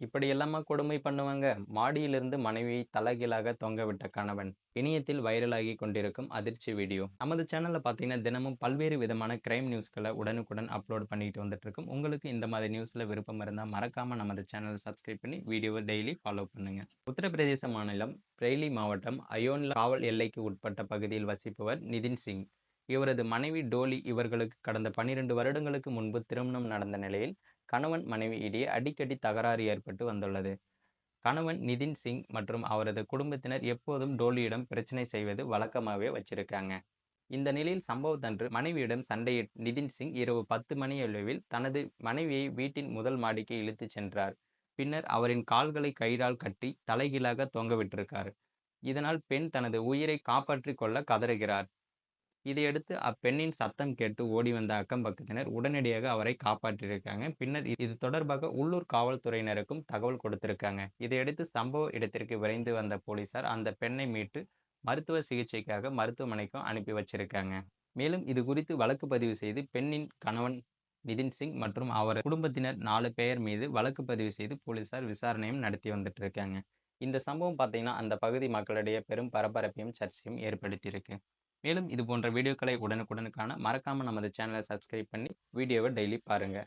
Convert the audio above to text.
இப்படி எல்லாமா கொடுமை பண்ணுவாங்க. மாடியிலிருந்து மனைவியை தலைகீழாக தொங்கவிட்ட கணவன் இணையத்தில் வைரலாகி கொண்டிருக்கும் அதிர்ச்சி வீடியோ. நமது சேனல்ல பார்த்தீங்கன்னா தினமும் பல்வேறு விதமான கிரைம் நியூஸ்களை உடனுக்குடன் அப்லோட் பண்ணிட்டு வந்துட்டு இருக்கும் உங்களுக்கு இந்த மாதிரி நியூஸ்ல விருப்பம் இருந்தால் மறக்காம நமது சேனலை சப்ஸ்கிரைப் பண்ணி வீடியோவை டெய்லி ஃபாலோ பண்ணுங்க. உத்தரப்பிரதேச மாநிலம் பிரெய்லி மாவட்டம் அயோன்ல காவல் எல்லைக்கு உட்பட்ட பகுதியில் வசிப்பவர் நிதின் சிங். இவரது மனைவி டோலி இவர்களுக்கு கடந்த பன்னிரண்டு வருடங்களுக்கு முன்பு திருமணம் நடந்த நிலையில் கணவன் மனைவி இடையே அடிக்கடி தகராறு ஏற்பட்டு வந்துள்ளது. கணவன் நிதின் சிங் மற்றும் அவரது குடும்பத்தினர் எப்போதும் டோலியிடம் பிரச்சனை செய்வது வழக்கமாகவே வச்சிருக்காங்க. இந்த நிலையில் சம்பவத்தன்று மனைவியிடம் சண்டையிட்ட நிதின் சிங் இரவு பத்து மணி அளவில் தனது மனைவியை வீட்டின் முதல் மாடிக்கு இழுத்துச் சென்றார். பின்னர் அவரின் கால்களை கயிறால் கட்டி தலைகீழாக தொங்கவிட்டிருக்கார் இதனால் பெண் தனது உயிரை காப்பாற்றிக் கொள்ள கதறுகிறார். இதையடுத்து அப்பெண்ணின் சத்தம் கேட்டு ஓடி வந்த அக்கம் பக்கத்தினர் உடனடியாக அவரை காப்பாற்றியிருக்காங்க. பின்னர் இது தொடர்பாக உள்ளூர் காவல்துறையினருக்கும் தகவல் கொடுத்திருக்காங்க. இதையடுத்து சம்பவ இடத்திற்கு விரைந்து வந்த போலீசார் அந்த பெண்ணை மீட்டு மருத்துவ சிகிச்சைக்காக மருத்துவமனைக்கும் அனுப்பி வச்சிருக்காங்க. மேலும் இது குறித்து வழக்கு பதிவு செய்து பெண்ணின் கணவன் நிதின் சிங் மற்றும் அவர் குடும்பத்தினர் நாலு பேர் மீது வழக்கு பதிவு செய்து போலீசார் விசாரணையும் நடத்தி வந்துட்டு இருக்காங்க இந்த சம்பவம் பார்த்தீங்கன்னா அந்த பகுதி மக்களிடையே பெரும் பரபரப்பையும் சர்ச்சையும் ஏற்படுத்தியிருக்கு. மேலும் இது போன்ற வீடியோக்களை உடனுக்குடனுக்கான மறக்காமல் நமது சேனலை சப்ஸ்கிரைப் பண்ணி வீடியோவை டெய்லி பாருங்கள்